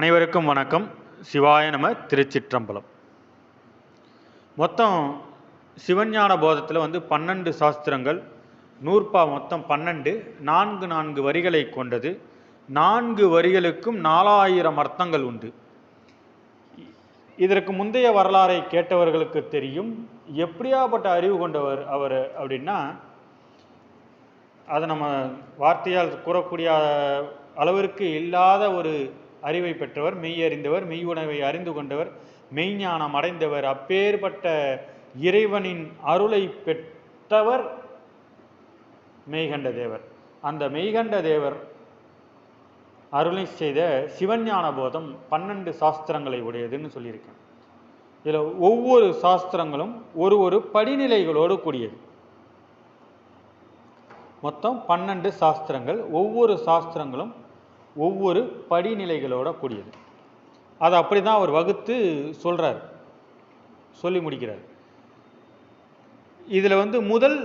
அனைவருக்கும் வணக்கம். சிவாய நம திருச்சிற்றம்பலம். மொத்தம் சிவஞான போதத்தில் வந்து பன்னெண்டு சாஸ்திரங்கள் நூற்பா மொத்தம் பன்னெண்டு நான்கு நான்கு வரிகளை கொண்டது. நான்கு வரிகளுக்கும் நாலாயிரம் அர்த்தங்கள் உண்டு. இதற்கு முந்தைய வரலாறை கேட்டவர்களுக்கு தெரியும். எப்படியாப்பட்ட அறிவு கொண்டவர் அவர் அப்படின்னா அதை நம்ம வார்த்தையால் கூறக்கூடிய அளவிற்கு இல்லாத ஒரு அறிவை பெற்றவர் மெய் அறிந்தவர் மெய் உணவை அறிந்து கொண்டவர் மெய்ஞானம் அடைந்தவர். அப்பேற்பட்ட இறைவனின் அருளை பெற்றவர் மெய்கண்ட தேவர் அந்த மெய்கண்ட தேவர் அருளை செய்த சிவஞான போதம் பன்னெண்டு சாஸ்திரங்களை உடையதுன்னு சொல்லியிருக்கேன். இதில் ஒவ்வொரு சாஸ்திரங்களும் ஒரு ஒரு படிநிலைகளோடு கூடியது. மொத்தம் பன்னெண்டு சாஸ்திரங்கள் ஒவ்வொரு சாஸ்திரங்களும் ஒவ்வொரு படிநிலைகளோட கூடியது. அதை அப்படி தான் அவர் வகுத்து சொல்கிறார் சொல்லி முடிக்கிறார். இதில் வந்து முதல்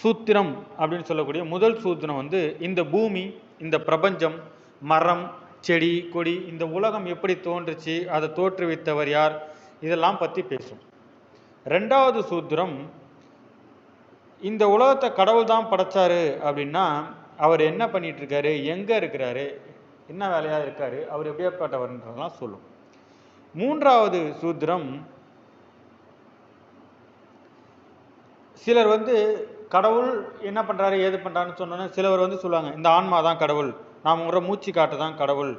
சூத்திரம் அப்படின்னு சொல்லக்கூடிய முதல் சூத்திரம் வந்து இந்த பூமி இந்த பிரபஞ்சம் மரம் செடி கொடி இந்த உலகம் எப்படி தோன்றுச்சு அதை தோற்றுவித்தவர் யார் இதெல்லாம் பற்றி பேசும். ரெண்டாவது சூத்திரம் இந்த உலகத்தை கடவுள் தான் படைச்சாரு அப்படின்னா அவர் என்ன பண்ணிட்டு இருக்காரு இருக்கிறாரு என்ன வேலையாக இருக்கார்? அவர் எப்படியாப்பட்டவர்ன்றதெல்லாம் சொல்லும். மூன்றாவது சூத்திரம் சிலர் வந்து கடவுள் என்ன பண்ணுறாரு ஏது பண்ணுறாருன்னு சொன்னோன்னே சிலவர் வந்து சொல்லுவாங்க இந்த ஆன்மா தான் கடவுள் நாம் உற மூச்சு காட்டு தான் கடவுள்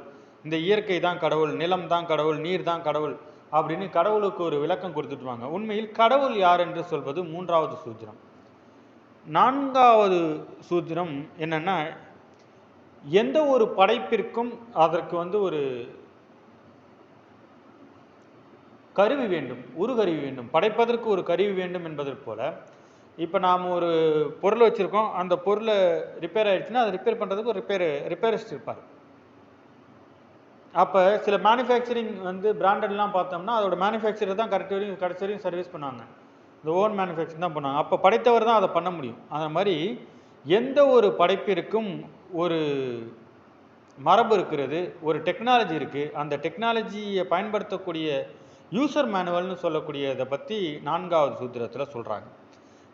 இந்த இயற்கை தான் கடவுள் நிலம் தான் கடவுள் நீர் தான் கடவுள் அப்படின்னு கடவுளுக்கு ஒரு விளக்கம் கொடுத்துட்டுவாங்க உண்மையில் கடவுள் யார் என்று சொல்வது மூன்றாவது சூத்திரம். நான்காவது சூத்திரம் என்னென்னா எந்த ஒரு படைப்பிற்கும் அதற்கு வந்து ஒரு கருவி வேண்டும் ஒரு கருவி வேண்டும். படைப்பதற்கு ஒரு கருவி வேண்டும் என்பதற்கு போல இப்போ நாம் ஒரு பொருள் வச்சுருக்கோம். அந்த பொருளை ரிப்பேர் ஆயிடுச்சுன்னா அதை ரிப்பேர் பண்ணுறதுக்கு ஒரு ரிப்பேர் ரிப்பேரிஸ்ட் இருப்பார். அப்போ சில மேனுஃபேக்சரிங் வந்து பிராண்டட்லாம் பார்த்தோம்னா அதோட மேனுஃபேக்சரர் தான் கரெக்ட் வரையும் கடைசி வரையும் சர்வீஸ் பண்ணுவாங்க. இந்த ஓன் மேனுஃபேக்சரிங் தான் பண்ணுவாங்க. அப்போ படைத்தவர் தான் அதை பண்ண முடியும். அந்த மாதிரி எந்த ஒரு படைப்பிற்கும் ஒரு மரபு இருக்கிறது ஒரு டெக்னாலஜி இருக்குது அந்த டெக்னாலஜியை பயன்படுத்தக்கூடிய யூசர் மேனுவல்னு சொல்லக்கூடியதை பற்றி நான்காவது சூத்திரத்தில் சொல்கிறாங்க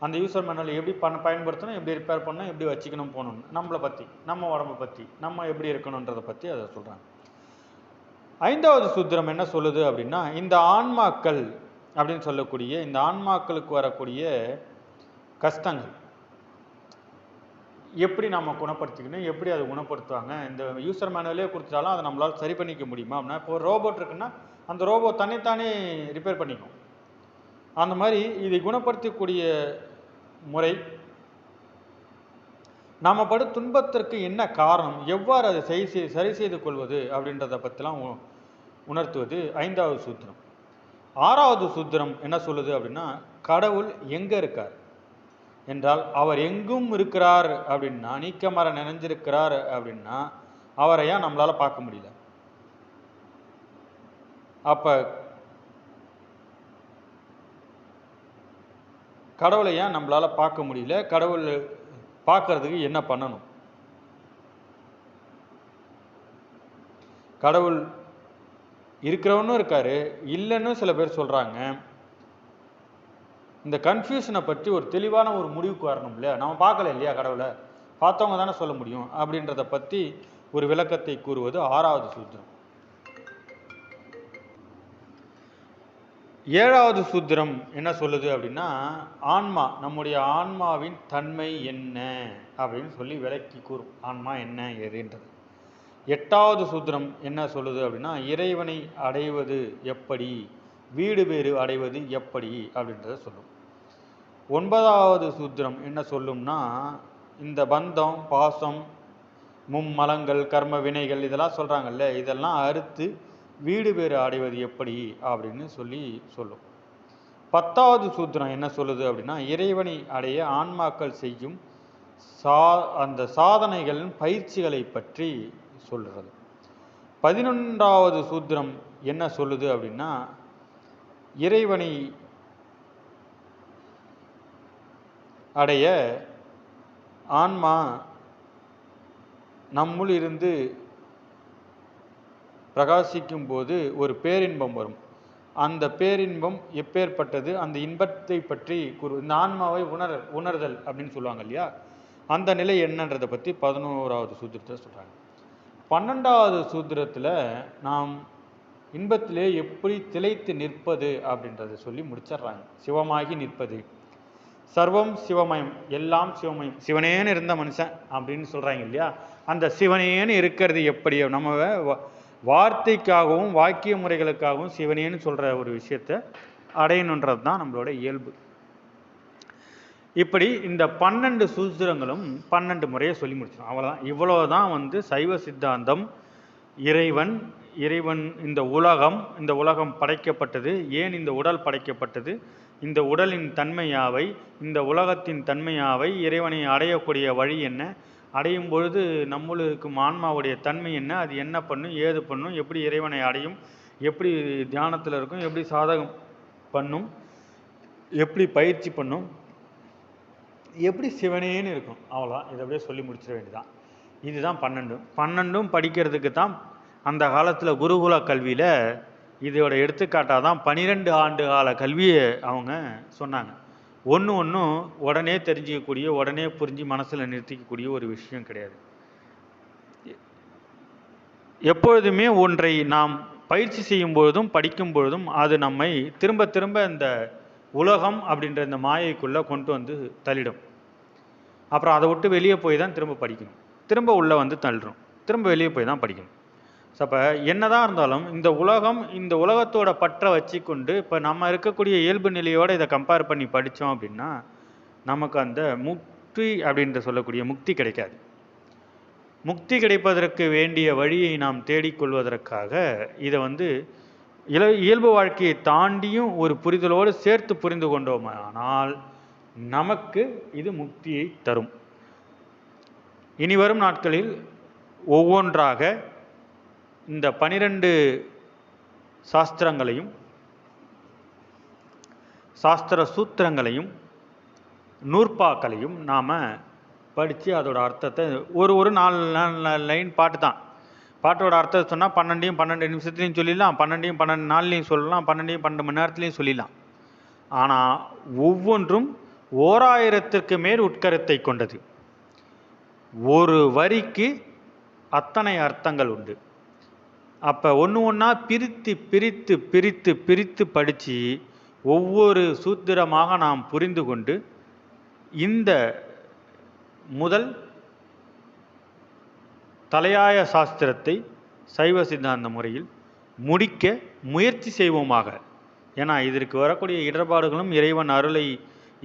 அந்த யூசர் மேனுவல் எப்படி பண்ண பயன்படுத்தணும் எப்படி ரிப்பேர் பண்ணணும் எப்படி வச்சுக்கணும் போகணும் நம்மளை பற்றி நம்ம உடம்பை பற்றி நம்ம எப்படி இருக்கணுன்றதை பற்றி அதை சொல்கிறாங்க ஐந்தாவது சூத்திரம் என்ன சொல்லுது அப்படின்னா இந்த ஆன்மாக்கள் அப்படின்னு சொல்லக்கூடிய இந்த ஆன்மாக்களுக்கு வரக்கூடிய கஷ்டங்கள். எப்படி நம்ம குணப்படுத்திக்கணும் எப்படி அதை குணப்படுத்துவாங்க இந்த யூசர் மேனுவலே கொடுத்தாலும் அதை நம்மளால் சரி பண்ணிக்க முடியுமா அப்படின்னா இப்போ ரோபோட் இருக்குன்னா அந்த ரோபோ தன்னைத்தானே ரிப்பேர் பண்ணிக்கும். அந்த மாதிரி இதை குணப்படுத்தக்கூடிய முறை நாம் படு துன்பத்திற்கு என்ன காரணம் எவ்வாறு அதை சரி செய் சரி செய்து கொள்வது அப்படின்றத பற்றிலாம் உணர்த்துவது ஐந்தாவது சூத்திரம். ஆறாவது சூத்திரம் என்ன சொல்லுது அப்படின்னா கடவுள் எங்கே இருக்கார்? என்றால் அவர் எங்கும் இருக்கிறார் அப்படின்னா நீக்கமர நினைஞ்சிருக்கிறார் அப்படின்னா அவரை ஏன் நம்மளால் பார்க்க முடியல? அப்போ கடவுளை ஏன் நம்மளால் பார்க்க முடியல? கடவுள் பார்க்கறதுக்கு என்ன பண்ணணும்? கடவுள் இருக்கிறவனும் இருக்காரு இல்லைன்னு சில பேர் சொல்கிறாங்க இந்த கன்ஃபியூஷனை பற்றி ஒரு தெளிவான ஒரு முடிவுக்கு வரணும் இல்லையா? நம்ம பார்க்கல இல்லையா கடவுளை? பார்த்தவங்க தானே சொல்ல முடியும். அப்படின்றத பற்றி ஒரு விளக்கத்தை கூறுவது ஆறாவது சூத்திரம். ஏழாவது சூத்திரம் என்ன சொல்லுது அப்படின்னா ஆன்மா நம்முடைய ஆன்மாவின் தன்மை என்ன? அப்படின்னு சொல்லி விளக்கி கூறும். ஆன்மா என்ன எதுன்றது. எட்டாவது சூத்திரம் என்ன சொல்லுது அப்படின்னா இறைவனை அடைவது எப்படி? வீடு பேறு அடைவது எப்படி? அப்படின்றத சொல்லும். ஒன்பதாவது சூத்திரம் என்ன சொல்லும்னா இந்த பந்தம் பாசம் மும்மலங்கள் கர்ம வினைகள் இதெல்லாம் சொல்கிறாங்கல்ல இதெல்லாம் அறுத்து வீடு பேறு அடைவது எப்படி அப்படின்னு சொல்லி சொல்லும். பத்தாவது சூத்திரம் என்ன சொல்லுது அப்படின்னா இறைவனை அடைய ஆன்மாக்கள் செய்யும் சா அந்த சாதனைகளின் பயிற்சிகளை பற்றி சொல்கிறது பதினொன்றாவது சூத்திரம் என்ன சொல்லுது அப்படின்னா இறைவனை அடைய ஆன்மா நம்முள் இருந்து பிரகாசிக்கும் போது ஒரு பேரின்பம் வரும். அந்த பேரின்பம் எப்பேற்பட்டது? அந்த இன்பத்தை பற்றி கூறு இந்த ஆன்மாவை உணர உணர்தல் அப்படின்னு சொல்லுவாங்க இல்லையா? அந்த நிலை என்னன்றதை பற்றி பதினோராவது சூத்திரத்தில் சொல்கிறாங்க பன்னெண்டாவது சூத்திரத்தில் நாம் இன்பத்திலே எப்படி திளைத்து நிற்பது அப்படின்றத சொல்லி முடிச்சிடுறாங்க. சிவமாகி நிற்பது. சர்வம் சிவமயம் எல்லாம் சிவமயம். சிவனேன்னு இருந்த மனுஷன் அப்படின்னு சொல்கிறாங்க இல்லையா? அந்த சிவனேன்னு இருக்கிறது எப்படி நம்ம வ- வார்த்தைக்காகவும் வாக்கிய முறைகளுக்காகவும் சிவனேன்னு சொல்கிற ஒரு விஷயத்தை அடையணுன்றது தான் நம்மளோட இயல்பு. இப்படி இந்த பன்னெண்டு சூத்திரங்களும் பன்னெண்டு முறையை சொல்லி முடிச்சிடும் அவ்வளோதான் இவ்வளோ தான் வந்து சைவ சித்தாந்தம் இறைவன் இறைவன் இந்த உலகம் இந்த உலகம் படைக்கப்பட்டது ஏன் இந்த உடல் படைக்கப்பட்டது இந்த உடலின் தன்மையாவை இந்த உலகத்தின் தன்மையாவை இறைவனை அடையக்கூடிய வழி என்ன? அடையும் பொழுது நம்முள் இருக்கும் ஆன்மாவுடைய தன்மை என்ன? அது என்ன பண்ணும்? ஏது பண்ணும்? எப்படி இறைவனை அடையும்? எப்படி தியானத்தில் இருக்கும்? எப்படி சாதகம் பண்ணும்? எப்படி பயிற்சி பண்ணும்? எப்படி சிவனேன்னு இருக்கும். அவ்வளோதான் இதை அப்படியே சொல்லி முடிச்சிட வேண்டியதான் இதுதான் பன்னெண்டும். பன்னெண்டும் படிக்கிறதுக்கு தான் அந்த காலத்தில் குருகுல கல்வியில் இதோட எடுத்துக்காட்டாக தான் பனிரெண்டு ஆண்டு கால கல்வியை அவங்க சொன்னாங்க. ஒன்று ஒன்றும் உடனே தெரிஞ்சிக்கக்கூடிய உடனே புரிஞ்சு மனசில் நிறுத்திக்கக்கூடிய ஒரு விஷயம் கிடையாது. எப்பொழுதுமே ஒன்றை நாம் பயிற்சி செய்யும் பொழுதும் படிக்கும் பொழுதும் அது நம்மை திரும்ப திரும்ப இந்த உலகம் அப்படின்ற இந்த மாயைக்குள்ளே கொண்டு வந்து தள்ளிடும். அப்புறம் அதை விட்டு வெளியே போய் தான் திரும்ப படிக்கணும். திரும்ப உள்ளே வந்து தள்ளிடும் திரும்ப வெளியே போய் தான் படிக்கணும். ஸோ அப்போ என்னதான் இருந்தாலும் இந்த உலகம் இந்த உலகத்தோட பற்றை வச்சுக்கொண்டு இப்போ நம்ம இருக்கக்கூடிய இயல்பு நிலையோடு இதை கம்பேர் பண்ணி படித்தோம் அப்படின்னா நமக்கு அந்த முக்தி அப்படின்ற சொல்லக்கூடிய முக்தி கிடைக்காது. முக்தி கிடைப்பதற்கு வேண்டிய வழியை நாம் தேடிக்கொள்வதற்காக இதை வந்து இல இயல்பு வாழ்க்கையை தாண்டியும் ஒரு புரிதலோடு சேர்த்து புரிந்து கொண்டோமானால் நமக்கு இது முக்தியை தரும். இனி வரும் நாட்களில் ஒவ்வொன்றாக இந்த பனிரெண்டு சாஸ்திரங்களையும் சாஸ்திர சூத்திரங்களையும் நூற்பாக்களையும் நாம் படித்து அதோட அர்த்தத்தை ஒரு ஒரு நாலு நாலு லைன் பாட்டு தான். பாட்டோட அர்த்தத்தை சொன்னால் பன்னெண்டையும் பன்னெண்டு நிமிஷத்துலையும் சொல்லிடலாம் பன்னெண்டையும் பன்னெண்டு நாள்லையும் சொல்லலாம் பன்னெண்டையும் பன்னெண்டு மணி நேரத்துலையும் சொல்லிடலாம். ஆனால் ஒவ்வொன்றும் ஓராயிரத்திற்கு மேல் உட்கருத்தை கொண்டது. ஒரு வரிக்கு அத்தனை அர்த்தங்கள் உண்டு. அப்போ ஒன்று ஒன்றா பிரித்து பிரித்து பிரித்து பிரித்து படித்து ஒவ்வொரு சூத்திரமாக நாம் புரிந்து கொண்டு இந்த முதல் தலையாய சாஸ்திரத்தை சைவ சித்தாந்த முறையில் முடிக்க முயற்சி செய்வோமாக. ஏன்னா இதற்கு வரக்கூடிய இடர்பாடுகளும் இறைவன் அருளை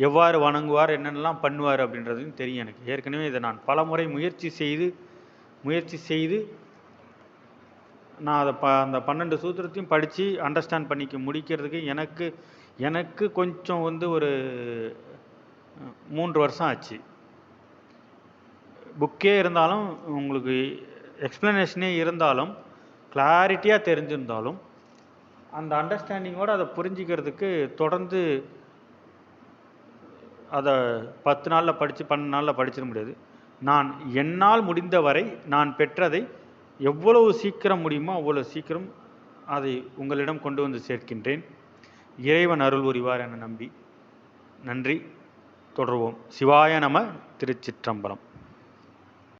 எவ்வாறு வணங்குவார் என்னென்னலாம் பண்ணுவார் அப்படின்றதும் தெரியும் எனக்கு. ஏற்கனவே இதை நான் பல முறை முயற்சி செய்து முயற்சி செய்து நான் அதை ப அந்த பன்னெண்டு சூத்திரத்தையும் படித்து அண்டர்ஸ்டாண்ட் பண்ணிக்க முடிக்கிறதுக்கு எனக்கு எனக்கு கொஞ்சம் வந்து ஒரு மூன்று வருஷம் ஆச்சு. புக்கே இருந்தாலும் உங்களுக்கு எக்ஸ்ப்ளனேஷனே இருந்தாலும் கிளாரிட்டியாக தெரிஞ்சிருந்தாலும் அந்த அண்டர்ஸ்டாண்டிங்கோடு அதை புரிஞ்சிக்கிறதுக்கு தொடர்ந்து அதை பத்து நாளில் படித்து பன்னெண்டு நாளில் படிச்சிட முடியாது. நான் என்னால் முடிந்த வரை நான் பெற்றதை எவ்வளவு சீக்கிரம் முடியுமோ அவ்வளோ சீக்கிரம் அதை உங்களிடம் கொண்டு வந்து சேர்க்கின்றேன். இறைவன் அருள் புரிவார் என நம்பி. நன்றி. தொடர்வோம். சிவாய நம திருச்சிற்றம்பலம்.